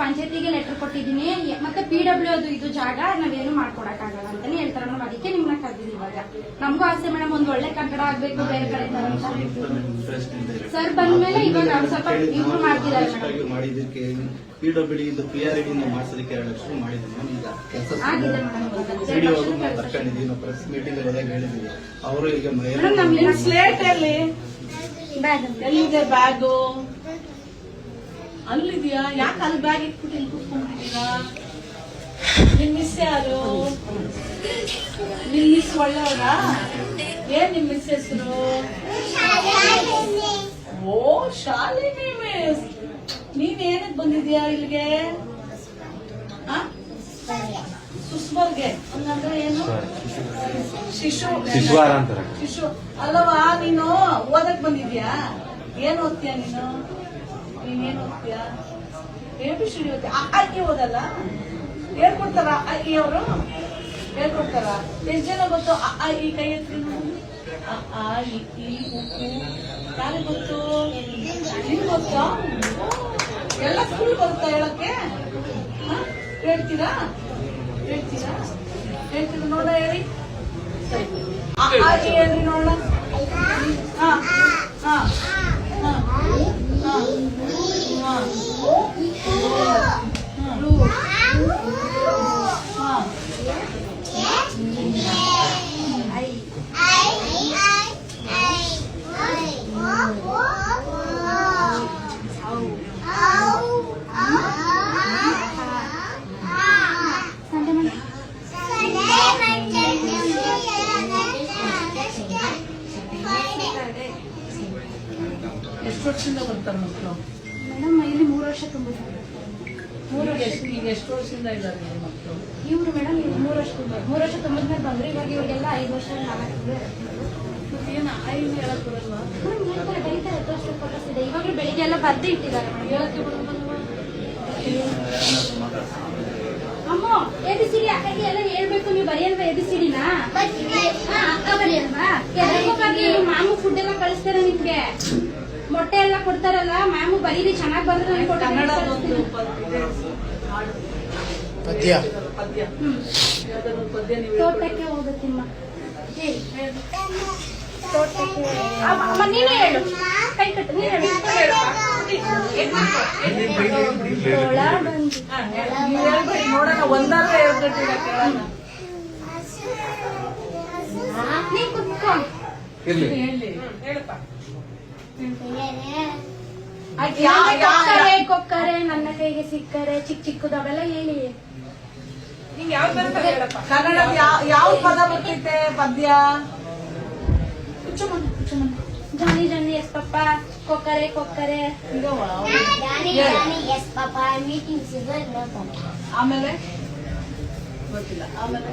ಪಂಚಾಯತಿಗೆ ಲೆಟರ್ ಕೊಟ್ಟಿದ್ದೀನಿ. ಮತ್ತೆ ಪಿ ಡಬ್ಲ್ಯೂ ಅದು ಇದು ಜಾಗ ನಾವೇನು ಮಾಡ್ಕೊಡಕ್ಕಾಗಲ್ಲ ಅಂತಾನೆ ಹೇಳ್ತಾರ ಮೇಡಮ್. ಅದಕ್ಕೆ ನಿಮ್ನ ಕರ್ದಿದ್ದೀನಿ ಇವಾಗ. ನಮಗೂ ಆಸೆ ಮೇಡಮ್ ಒಂದ್ ಒಳ್ಳೆ ಕಟ್ಟಡ ಆಗ್ಬೇಕು ಬೇರೆ ಕಡೆ ಅಂತ. ಸರ್ ಬಂದ್ಮೇಲೆ ಇವಾಗ ನಾವು ಸ್ವಲ್ಪ ಇಂಪ್ರೂವ್ ಮಾಡ್ತಿದ್ದಾರೆ ಪಿ ಡಬ್ಲ್ಯೂ ಇದು ಪಿ ಆರ್ ಡಿ ಎರಡು ಲಕ್ಷ ಈಗ ಕೆಲಸ ತರ್ಕೊಂಡಿದ್ದೀವಿ ಪ್ರೆಸ್ ಮೀಟಿಂಗ್ ಅವರು ಈಗ ಬ್ಯಾಗ್ ಎಲ್ಲಿದೆ ಬ್ಯಾಗು ಅಲ್ಲಿದ್ಯಾ? ಯಾಕೆ ಅಲ್ಲಿ ಬ್ಯಾಗ್ ಇಟ್ಬಿಟ್ಟು ಇಲ್ಲಿ ಕೂತ್ಕೊಂಡಿದ್ದೀರಾ ನಿಮ್ ಮಿಸ್ ಯಾರು? ನಿಮ್ ಮಿಸ್ ಒಳ್ಳೆಯವರ ಏನ್ ನಿಮ್ ಮಿಸ್ ಹೆಸರು? ಓ ಶಾಲಿನಿ ಮಿಸ್ ನೀನ್ ಏನಕ್ಕೆ ಬಂದಿದ್ಯಾ ಇಲ್ಲಿಗೆ? ಸುಸ್ಬರ್ಗೆ ಹಂಗಂದ್ರೆ ಏನು? ಶಿಶು. ಶಿಶು. ಅಲ್ಲವಾ ನೀನು ಓದಕ್ ಬಂದಿದ್ಯಾ? ಏನ್ ಓದ್ತೀಯ ನೀನು? ನೀನೇನ್ ಓದ್ತೀಯ ಎ ಬಿ ಸಿ ಓದ್ತೀಯ ಅ, ಆ, ಇ ಓದಲ್ಲ ಹೇಳ್ಕೊಡ್ತಾರ ಅ, ಇ ಅವರು? ಹೇಳ್ಕೊಡ್ತಾರ ಎಷ್ಟ್ ಜನ ಗೊತ್ತು? ಅ, ಈ ಕೈ ಎತ್ತಿ. ಅ, ಈ. ಯಾರಿಗ್ ಗೊತ್ತು? ನಿಮ್ಗೆ ಗೊತ್ತಾ? ಎಲ್ಲ ಸ್ಕೂಲ್ ಬರುತ್ತಾ ಹೇಳಕ್ಕೆ? ಹೇಳ್ತೀರಾ? ಹೇಳ್ತೀರಾ? ಹೇಳ್ತೀರಾ? ನೋಡ ಹೇಳಿ. ಸರಿ ಹೇಳ್ರಿ ನೋಡೋಣ ಹಾ ಹಾ ಎಷ್ಟು ವರ್ಷದಿಂದ ಬರ್ತಾರೆ ಮಕ್ಕಳು? ಮೇಡಮ್ ಇಲ್ಲಿ ಮೂರು ವರ್ಷ ತುಂಬಿದ್ರು ಈಗ ಎಷ್ಟು ಈಗ ಎಷ್ಟು ವರ್ಷದಿಂದ ಇದ್ದಾರೆ ನಿಮ್ಮ ಮಕ್ಕಳು? ಇವ್ರು ಮೇಡಮ್ ಇವ್ರು ಮೂರು ವರ್ಷ ತುಂಬ ಮೂರು ವರ್ಷ ಬಂದ್ರು ಇವಾಗ ಇವರಿಗೆಲ್ಲ ಐದು ವರ್ಷ ನಾಲ್ಕು ಏನು ಐದು ಹೇಳಕ್ ಬರಲ್ವಾ? ಮೇಡಮ್ ಫೋಟೋಸ್ ಇದೆ. ಇವಾಗಲೂ ಬೆಳಿಗ್ಗೆ ಎಲ್ಲ ಬರ್ದು ಇಟ್ಟಿದ್ದಾರೆ ಮೇಡಮ್. ಹೇಳಕ್ಕೆ ಬರಲ್ವಾ? ಅಮ್ಮ ಎ ಬಿ ಸಿ ಡಿ ಅಕ್ಕಗೆ ಎಲ್ಲ ಹೇಳ್ಬೇಕು ನೀವು ಬರೆಯಲ್ವಾ ಎ ಬಿ ಸಿ ಡಿನ ಅಕ್ಕ ಅಲ್ವಾ? ಮಾಮು ಫುಡ್ ಎಲ್ಲ ಕಳಿಸ್ತಾರೆ ನಿಮ್ಗೆ? ಮೊಟ್ಟೆ ಎಲ್ಲ ಕೊಡ್ತಾರಲ್ಲ ಮ್ಯಾಮು ಬರೀರಿ ಚೆನ್ನಾಗಿ ಬಂದ್ರೆ ನಾನು. ಪದ್ಯ. ತೋಟಕ್ಕೆ ಹೋಗುತ್ತಿಮ್ಮ ತೋಟಕ್ಕೆ ನೀನೇ ಹೇಳು. ಕೈ ಕಟ್ಟು ನೀನೇ ಹೇಳು. ನೋಡೋಣ ಒಂದಾದ್ರೆ ಕುತ್ಕೊ ಇರ್ಲಿ ಕೊಕ್ಕರೆ? ಕೊಕ್ಕರೆ ನನ್ನ ಕೈಗೆ ಸಿಕ್ಕರೆ? ಚಿಕ್ಕ ಚಿಕ್ಕದು ಅವೆಲ್ಲ ಹೇಳಿ. ಕನ್ನಡ ಯಾವ ಪದ ಬರ್ತೈತೆ ಪದ್ಯ? Johnny Johnny yes papa. ಕೊಕ್ಕರೆ ಕೊಕ್ಕರೆ. ಆಮೇಲೆ? ಗೊತ್ತಿಲ್ಲ. ಆಮೇಲೆ?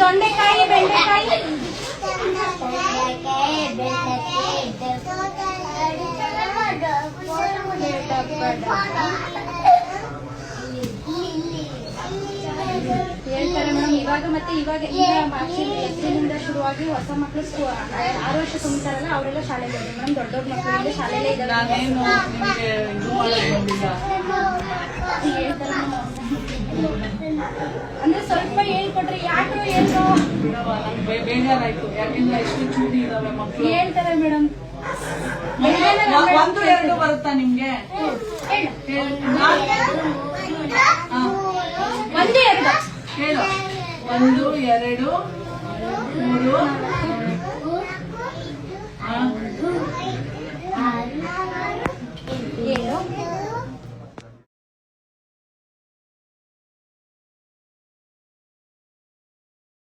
ದೊಂಡೆಕಾಯಿ ಬೆಂಡೆಕಾಯಿ ಬೆಂಡೆಕಾಯಿ, ಇವಾಗ ಮತ್ತೆ ಇವಾಗ ಈಗ ಆಕ್ಚುಲಿ ಶುರುವಾಗಿ ಹೊಸ ಮಕ್ಕಳು ಸ್ಕೂ- ಆರು ವರ್ಷ ತುಂಬ್ತಾರಲ್ಲ ಅವರೆಲ್ಲ ಶಾಲೆಗೆ ಹೋಗಿ ಮೇಡಮ್ ದೊಡ್ಡ ದೊಡ್ಡ ಮಕ್ಕಳು ಶಾಲೆಯಲ್ಲೇ ಇದ್ದಾರೆ. ಅಂದ್ರೆ ಸ್ವಲ್ಪ ಹೇಳ್ಕೊಟ್ರೆ ಯಾಕೆ ಏನು ಬೇಜಾರಾಯ್ತು. ಯಾಕೆಂದ್ರೆ ಎಷ್ಟು ಚೂಡಿ ಇದಾವೆ ಮಕ್ಕಳು ಹೇಳ್ತಾರೆ ಮೇಡಮ್. ಒಂದು ಎರಡು ಬರುತ್ತಾ ನಿಮ್ಗೆ. ಒಂದೇ ಎರಡು. ಹೇಳು. ಒಂದು ಎರಡು ಮೂರು